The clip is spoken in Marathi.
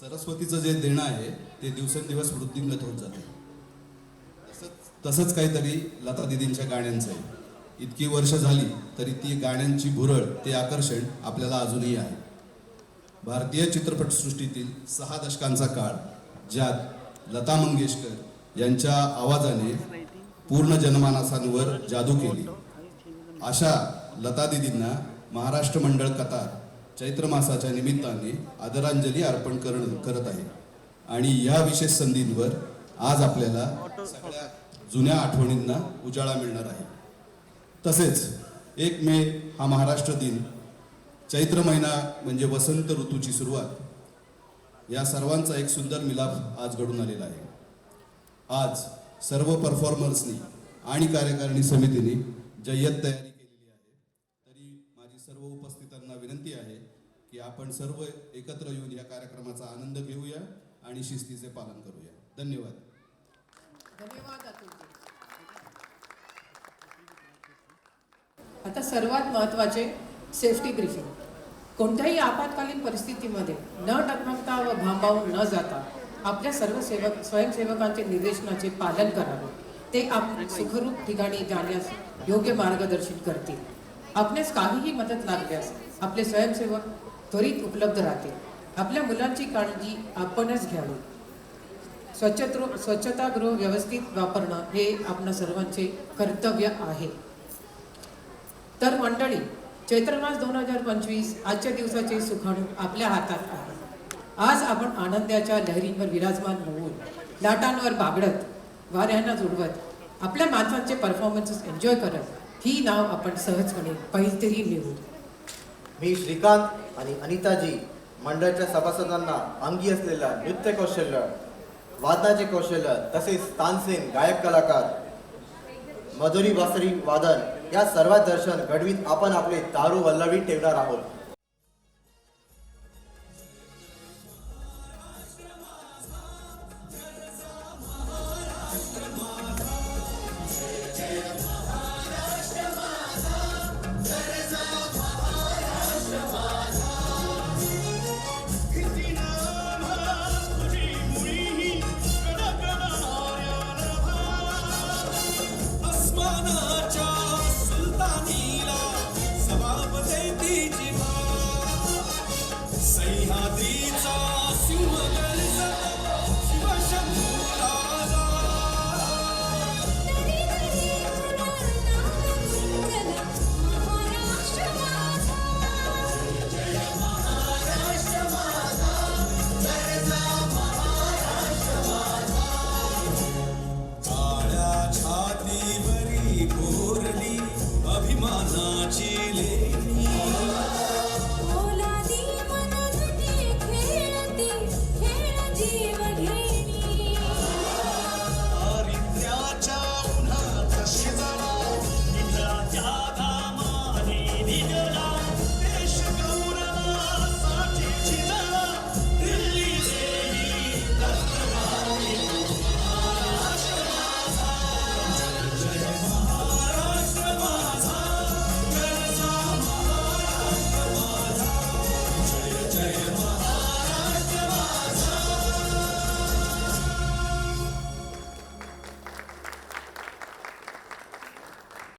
सरस्वतीचं जे देणं आहे ते दिवसेंदिवस वृद्धिंगत होत जाते. तसंच काहीतरी लता दिदींच्या गाण्यांचं आहे. इतकी वर्ष झाली तरी ती गाण्यांची भुरळ ते आकर्षण आपल्याला अजूनही आहे. भारतीय चित्रपटसृष्टीतील सहा दशकांचा काळ ज्यात लता मंगेशकर यांच्या आवाजाने पूर्ण जनमानसांवर जादू केली. अशा लता दिदींना महाराष्ट्र मंडळ कतार चैत्र मासाच्या निमित्ताने आदरांजली अर्पण करण करत आहे. आणि या विशेष संधींवर आज आपल्याला सगळ्या जुन्या आठवणींना उजाळा मिळणार आहे. तसेच एक मे हा महाराष्ट्र दिन चैत्र महिना म्हणजे वसंत ऋतूची सुरुवात या सर्वांचा एक सुंदर मिलाप आज घडून आलेला आहे. आज सर्व परफॉर्मर्सनी आणि कार्यकारिणी समितीने जय्यत तयारी केलेली आहे. तरी माझी सर्व उपस्थितांना विनंती आहे की आपण सर्व एकत्र येऊन या कार्यक्रमाचा आनंद घेऊया आणि शिस्तीचे पालन करूया. धन्यवाद. धन्यवाद आता सर्वात महत्त्वाचे सेफ्टी ब्रीफिंग कोणत्याही आपत्कालीन परिस्थितीमध्ये न टकमकता व भांबावून न जाता आपल्या सर्व सेवक स्वयंसेवकांचे निर्देशनाचे पालन करावे. ते आप सुखरूप ठिकाणी जाण्यास योग्य मार्गदर्शन करतील. आपल्यास काहीही मदत लागल्यास आपले स्वयंसेवक त्वरित उपलब्ध राहतील. आपल्या मुलांची काळजी आपणच घ्यावी. स्वच्छत्र स्वच्छतागृह व्यवस्थित वापरणं हे आपणा सर्वांचे कर्तव्य आहे. तर मंडळी चैत्रमास दोन हजार पंचवीस आजच्या दिवसाचे सुखाणू आपल्या हातात आहे. आज आपण आनंदाच्या लहरींवर विराजमान होऊन लाटांवर बागडत वाऱ्यांना जुडवत आपल्या माणसांचे परफॉर्मन्सेस एन्जॉय करत ही नाव आपण सहजपणे पहिलतरी मिळवू. मी श्रीकांत आणि अनिताजी मंडळाच्या सभासदांना अंगी असलेल्या नृत्य कौशल्य वादनाचे कौशल्य तसेच तानसेन गायक कलाकार मधुरी बासरी वादन या सर्व दर्शन घडवीत आपण आपले दारू वल्लवी ठेवणार आहोत. सह्याद्रीचा